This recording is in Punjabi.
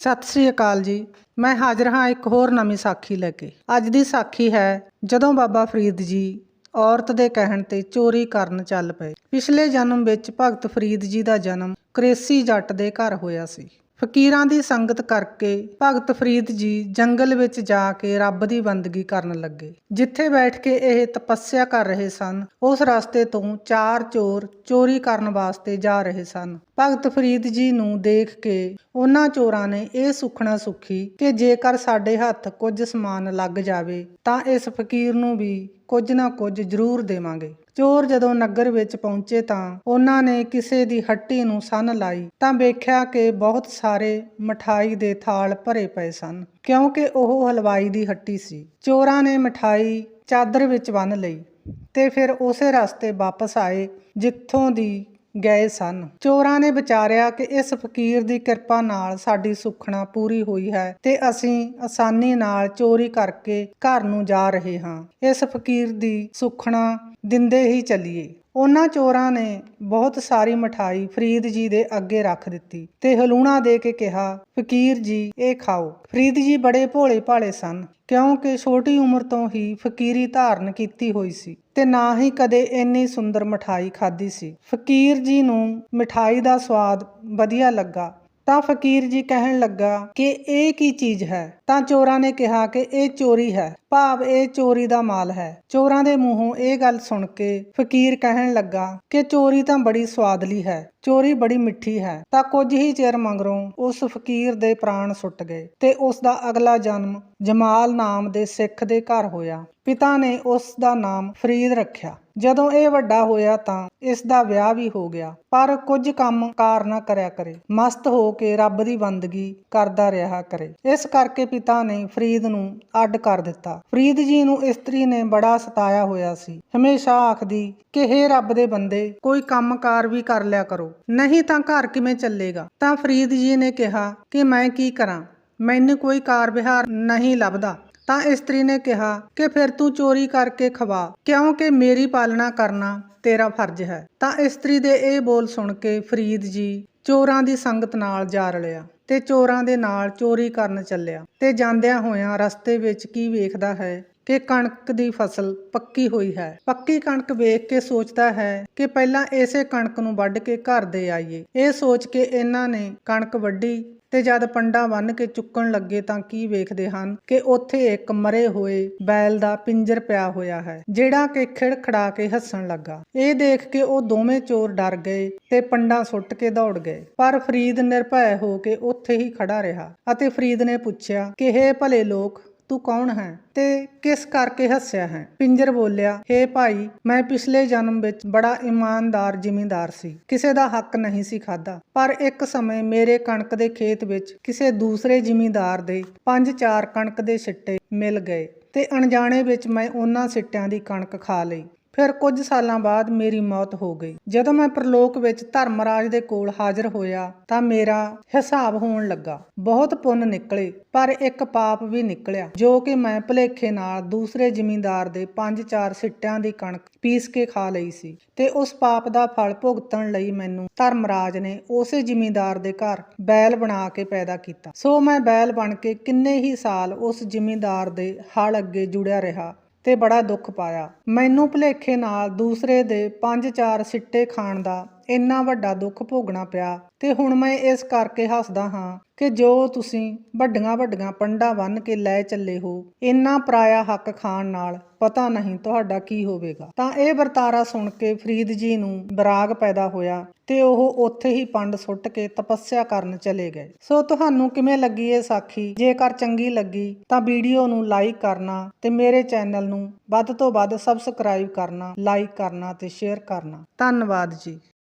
ਸਤਿ ਸ੍ਰੀ ਅਕਾਲ ਜੀ। ਮੈਂ ਹਾਜ਼ਰ ਹਾਂ ਇੱਕ ਹੋਰ ਨਵੀਂ ਸਾਖੀ ਲੈ ਕੇ। ਅੱਜ ਦੀ ਸਾਖੀ ਹੈ, ਜਦੋਂ ਬਾਬਾ ਫਰੀਦ ਜੀ ਔਰਤ ਦੇ ਕਹਿਣ ਤੇ ਚੋਰੀ ਕਰਨ ਚੱਲ ਪਏ। ਪਿਛਲੇ ਜਨਮ ਵਿੱਚ ਭਗਤ ਫਰੀਦ ਜੀ ਦਾ ਜਨਮ ਕ੍ਰੇਸੀ ਜੱਟ ਦੇ ਘਰ ਹੋਇਆ ਸੀ। ਫਕੀਰਾਂ ਦੀ ਸੰਗਤ ਕਰਕੇ ਭਗਤ ਫਰੀਦ ਜੀ ਜੰਗਲ ਵਿੱਚ ਜਾ ਕੇ ਰੱਬ ਦੀ ਬੰਦਗੀ ਕਰਨ ਲੱਗੇ। ਜਿੱਥੇ ਬੈਠ ਕੇ ਇਹ ਤਪੱਸਿਆ ਕਰ ਰਹੇ ਸਨ, ਉਸ ਰਸਤੇ ਤੋਂ ਚਾਰ ਚੋਰ ਚੋਰੀ ਕਰਨ ਵਾਸਤੇ ਜਾ ਰਹੇ ਸਨ। ਭਗਤ ਫਰੀਦ ਜੀ ਨੂੰ ਦੇਖ ਕੇ ਉਹਨਾਂ ਚੋਰਾਂ ਨੇ ਇਹ ਸੁਖਣਾ ਸੁਖੀ ਕਿ ਜੇਕਰ ਸਾਡੇ ਹੱਥ ਕੁਝ ਸਮਾਨ ਲੱਗ ਜਾਵੇ, ਤਾਂ ਇਸ ਫਕੀਰ ਨੂੰ ਵੀ ਕੁਝ ਨਾ ਕੁਝ ਜ਼ਰੂਰ ਦੇਵਾਂਗੇ। ਚੋਰ ਜਦੋਂ ਨਗਰ ਵਿੱਚ ਪਹੁੰਚੇ ਤਾਂ ਉਹਨਾਂ ਨੇ ਕਿਸੇ ਦੀ ਹੱਟੀ ਨੂੰ ਸੰਨ ਲਾਈ ਤਾਂ ਵੇਖਿਆ ਕਿ ਬਹੁਤ ਸਾਰੇ ਮਠਾਈ ਦੇ ਥਾਲ ਭਰੇ ਪਏ ਸਨ, ਕਿਉਂਕਿ ਉਹ ਹਲਵਾਈ ਦੀ ਹੱਟੀ ਸੀ। ਚੋਰਾਂ ਨੇ ਮਠਾਈ ਚਾਦਰ ਵਿੱਚ ਬੰਨ ਲਈ ਤੇ ਫਿਰ ਉਸੇ ਰਸਤੇ ਵਾਪਸ ਆਏ, ਜਿੱਥੋਂ ਦੀ ਗਏ ਸਨ। ਚੋਰਾਂ ਨੇ ਵਿਚਾਰਿਆ ਕਿ ਇਸ ਫਕੀਰ ਦੀ ਕਿਰਪਾ ਨਾਲ ਸਾਡੀ ਸੁਖਣਾ ਪੂਰੀ ਹੋਈ ਹੈ ਤੇ ਅਸੀਂ ਆਸਾਨੀ ਨਾਲ ਚੋਰੀ ਕਰਕੇ ਘਰ ਨੂੰ ਜਾ ਰਹੇ ਹਾਂ। ਇਸ ਫਕੀਰ ਦੀ ਸੁਖਣਾ ਦਿੰਦੇ ਹੀ ਚੱਲੀਏ। ਉਹਨਾਂ ਚੋਰਾਂ ਨੇ ਬਹੁਤ ਸਾਰੀ ਮਠਾਈ ਫਰੀਦ ਜੀ ਦੇ ਅੱਗੇ ਰੱਖ ਦਿੱਤੀ ਤੇ ਹਲੂਣਾ ਦੇ ਕੇ ਕਿਹਾ, ਫਕੀਰ ਜੀ, ਇਹ ਖਾਓ। ਫਰੀਦ ਜੀ ਬੜੇ ਭੋਲੇ ਭਾਲੇ ਸਨ। ਕਿਉਂਕਿ ਛੋਟੀ ਉਮਰ ਤੋਂ ਹੀ ਫਕੀਰੀ ਧਾਰਨ ਕੀਤੀ ਹੋਈ ਸੀ ਤੇ ਨਾ ਹੀ ਕਦੇ ਇੰਨੀ ਸੁੰਦਰ ਮਠਾਈ ਖਾਧੀ ਸੀ। ਫਕੀਰ ਜੀ ਨੂੰ ਮਠਾਈ ਦਾ ਸਵਾਦ ਵਧੀਆ ਲੱਗਾ ਤਾਂ ਫਕੀਰ ਜੀ ਕਹਿਣ ਲੱਗਾ ਕਿ ਇਹ ਕੀ ਚੀਜ਼ ਹੈ? ਤਾਂ ਚੋਰਾਂ ਨੇ ਕਿਹਾ ਕਿ ਇਹ ਚੋਰੀ ਹੈ। ਭਾਵ ਇਹ ਚੋਰੀ ਦਾ ਮਾਲ ਹੈ। ਚੋਰਾਂ ਦੇ ਮੂੰਹੋਂ ਇਹ ਗੱਲ ਸੁਣ ਕੇ ਫਕੀਰ ਕਹਿਣ ਲੱਗਾ ਕਿ ਚੋਰੀ ਤਾਂ ਬੜੀ ਸਵਾਦਲੀ ਹੈ। ਚੋਰੀ ਬੜੀ ਮਿੱਠੀ ਹੈ। ਤਾਂ ਕੁਝ ਹੀ ਚਿਰ ਮਗਰੋਂ ਉਸ ਫਕੀਰ ਦੇ ਪ੍ਰਾਣ ਸੁੱਟ ਗਏ ਤੇ ਉਸ ਦਾ ਅਗਲਾ ਜਨਮ ਜਮਾਲ ਨਾਮ ਦੇ ਸਿੱਖ ਦੇ ਘਰ ਹੋਇਆ। ਪਿਤਾ ਨੇ ਉਸ ਦਾ ਨਾਮ ਫਰੀਦ ਰੱਖਿਆ। ਜਦੋਂ ਇਹ ਵੱਡਾ ਹੋਇਆ ਤਾਂ ਇਸ ਦਾ ਵਿਆਹ ਵੀ ਹੋ ਗਿਆ। ਪਰ ਕੁਝ ਕੰਮ ਕਾਰ ਨਾ ਕਰਿਆ ਕਰੇ। ਮਸਤ ਹੋ ਕੇ ਰੱਬ ਦੀ ਬੰਦਗੀ ਕਰਦਾ ਰਿਹਾ ਕਰੇ। ਇਸ ਕਰਕੇ ਪਿਤਾ ਨੇ ਫਰੀਦ ਨੂੰ ਅੱਡ ਕਰ ਦਿੱਤਾ। ਫਰੀਦ ਜੀ ਨੂੰ ਇਸਤਰੀ ਨੇ ਬੜਾ ਸਤਾਇਆ ਹੋਇਆ ਸੀ। ਹਮੇਸ਼ਾ ਆਖਦੀ ਕਿ, ਹੇ ਰੱਬ ਦੇ ਬੰਦੇ, ਕੋਈ ਕੰਮਕਾਰ ਵੀ ਕਰ ਲਿਆ ਕਰੋ। ਨਹੀਂ ਤਾਂ ਘਰ ਕਿਵੇਂ ਚੱਲੇਗਾ? ਤਾਂ ਫਰੀਦ ਜੀ ਨੇ ਕਿਹਾ ਕਿ ਮੈਂ ਕੀ ਕਰਾਂ? ਮੈਨੂੰ ਕੋਈ ਕਾਰ ਵਿਹਾਰ ਨਹੀਂ ਲੱਭਦਾ। ਤਾਂ ਇਸਤਰੀ ਨੇ ਕਿਹਾ ਕਿ ਫਿਰ ਤੂੰ ਚੋਰੀ ਕਰਕੇ ਖਵਾ, ਕਿਉਂਕਿ ਮੇਰੀ ਪਾਲਣਾ ਕਰਨਾ ਤੇਰਾ ਫਰਜ਼ ਹੈ। ਤਾਂ ਇਸਤਰੀ ਦੇ ਇਹ ਬੋਲ ਸੁਣ ਕੇ ਫਰੀਦ ਜੀ ਚੋਰਾਂ ਦੀ ਸੰਗਤ ਨਾਲ ਜਾ ਰਲਿਆ ਤੇ ਚੋਰਾਂ ਦੇ ਨਾਲ ਚੋਰੀ ਕਰਨ ਚੱਲਿਆ ਤੇ ਜਾਂਦਿਆਂ ਹੋਇਆਂ ਰਸਤੇ ਵਿੱਚ ਕੀ ਵੇਖਦਾ ਹੈ ਕਿ ਕਣਕ ਦੀ ਫਸਲ ਪੱਕੀ ਹੋਈ ਹੈ। ਪੱਕੀ ਕਣਕ ਵੇਖ ਕੇ ਸੋਚਦਾ ਹੈ ਕਿ ਪਹਿਲਾਂ ਇਸੇ ਕਣਕ ਨੂੰ ਵੱਢ ਕੇ ਘਰ ਦੇ ਆਈਏ। ਇਹ ਸੋਚ ਕੇ ਇਹਨਾਂ ਨੇ ਕਣਕ ਵੱਢੀ ਤੇ ਜਦ ਪੰਡਾ ਬੰਨ ਕੇ ਚੁੱਕਣ ਲੱਗੇ ਤਾਂ ਕੀ ਵੇਖਦੇ ਹਨ ਕਿ ਉੱਥੇ ਇੱਕ ਮਰੇ ਹੋਏ ਬੈਲ ਦਾ ਪਿੰਜਰ ਪਿਆ ਹੋਇਆ ਹੈ, ਜਿਹੜਾ ਕਿ ਖਿੜਖੜਾ ਕੇ ਹੱਸਣ ਲੱਗਾ। ਇਹ ਦੇਖ ਕੇ ਉਹ ਦੋਵੇਂ ਚੋਰ ਡਰ ਗਏ ਤੇ ਪੰਡਾ ਸੁੱਟ ਕੇ ਦੌੜ ਗਏ। ਪਰ ਫਰੀਦ ਨਿਰਭੈ ਹੋ ਕੇ ਉੱਥੇ ਹੀ ਖੜਾ ਰਿਹਾ ਅਤੇ ਫਰੀਦ ਨੇ ਪੁੱਛਿਆ ਕਿ, ਹੇ ਭਲੇ ਲੋਕ ਤੂੰ ਕੌਣ ਹੈ ਤੇ ਕਿਸ ਕਰਕੇ ਹੱਸਿਆ ਹੈ? ਪਿੰਜਰ ਬੋਲਿਆ, ਹੇ ਭਾਈ, ਮੈਂ ਪਿਛਲੇ ਜਨਮ ਵਿੱਚ ਬੜਾ ਇਮਾਨਦਾਰ ਜ਼ਿਮੀਂਦਾਰ ਸੀ। ਕਿਸੇ ਦਾ ਹੱਕ ਨਹੀਂ ਸੀ ਖਾਦਾ ਪਰ ਇੱਕ ਸਮੇਂ ਮੇਰੇ ਕਣਕ ਦੇ ਖੇਤ ਵਿੱਚ ਕਿਸੇ ਦੂਸਰੇ ਜ਼ਿਮੀਂਦਾਰ ਦੇ ਪੰਜ ਚਾਰ ਕਣਕ ਦੇ ਸਿੱਟੇ ਮਿਲ ਗਏ ਤੇ ਅਣਜਾਣੇ ਵਿੱਚ ਮੈਂ ਉਹਨਾਂ ਸਿੱਟਿਆਂ ਦੀ ਕਣਕ ਖਾ ਲਈ। ਫਿਰ ਕੁਝ ਸਾਲਾਂ ਬਾਅਦ ਮੇਰੀ ਮੌਤ ਹੋ ਗਈ। ਜਦੋਂ ਮੈਂ ਪ੍ਰਲੋਕ ਵਿੱਚ ਧਰਮਰਾਜ ਦੇ ਕੋਲ ਹਾਜ਼ਰ ਹੋਇਆ ਤਾਂ ਮੇਰਾ ਹਿਸਾਬ ਹੋਣ ਲੱਗਾ। ਬਹੁਤ ਪੁੰਨ ਨਿਕਲੇ, ਪਰ ਇੱਕ ਪਾਪ ਵੀ ਨਿਕਲਿਆ, ਜੋ ਕਿ ਮੈਂ ਭਲੇਖੇ ਨਾਲ ਦੂਸਰੇ ਜ਼ਿਮੀਂਦਾਰ ਦੇ 5-4 ਸਿੱਟਿਆਂ ਦੀ ਕਣਕ ਪੀਸ ਕੇ ਖਾ ਲਈ ਸੀ ਤੇ ਉਸ ਪਾਪ ਦਾ ਫਲ ਭੁਗਤਣ ਲਈ ਮੈਨੂੰ ਧਰਮਰਾਜ ਨੇ ਉਸੇ ਜ਼ਿਮੀਂਦਾਰ ਦੇ ਘਰ ਬੈਲ ਬਣਾ ਕੇ ਪੈਦਾ ਕੀਤਾ। ਸੋ ਮੈਂ ਬੈਲ ਬਣ ਕੇ ਕਿੰਨੇ ਹੀ ਸਾਲ ਉਸ ਜ਼ਿਮੀਂਦਾਰ ਦੇ ਹਲ ਅੱਗੇ ਜੁੜਿਆ ਰਿਹਾ। ਤੇ ਬੜਾ ਦੁੱਖ ਪਾਇਆ। ਮੈਨੂੰ ਭੁਲੇਖੇ ਨਾਲ ਦੂਸਰੇ ਦੇ 5-4 ਸਿੱਟੇ ਖਾਣ ਦਾ ਇੰਨਾ ਵੱਡਾ ਦੁੱਖ ਭੋਗਣਾ ਪਿਆ ਤੇ ਹੁਣ ਮੈਂ ਇਸ ਕਰਕੇ ਹੱਸਦਾ ਹਾਂ ਕਿ ਜੋ ਤੁਸੀਂ ਵੱਡੀਆਂ ਵੱਡੀਆਂ ਪੰਡਾ ਬੰਨ ਕੇ ਲੈ ਚੱਲੇ ਹੋ, ਇੰਨਾ ਪਰਾਇਆ ਹੱਕ ਖਾਣ ਨਾਲ ਪਤਾ ਨਹੀਂ ਤੁਹਾਡਾ ਕੀ ਹੋਵੇਗਾ। ਤਾਂ ਇਹ ਵਰਤਾਰਾ ਸੁਣ ਕੇ ਫਰੀਦ ਜੀ ਨੂੰ ਬਰਾਗ ਪੈਦਾ ਹੋਇਆ ਤੇ ਉਹ ਉੱਥੇ ਹੀ ਪੰਡ ਸੁੱਟ ਕੇ ਤਪੱਸਿਆ ਕਰਨ ਚਲੇ ਗਏ। ਸੋ ਤੁਹਾਨੂੰ ਕਿਵੇਂ ਲੱਗੀ ਇਹ ਸਾਖੀ? ਜੇਕਰ ਚੰਗੀ ਲੱਗੀ ਤਾਂ ਵੀਡੀਓ ਨੂੰ ਲਾਈਕ ਕਰਨਾ ਤੇ ਮੇਰੇ ਚੈਨਲ ਨੂੰ ਵੱਧ ਤੋਂ ਵੱਧ ਸਬਸਕ੍ਰਾਈਬ ਕਰਨਾ, ਲਾਈਕ ਕਰਨਾ ਤੇ ਸ਼ੇਅਰ ਕਰਨਾ। ਧੰਨਵਾਦ ਜੀ।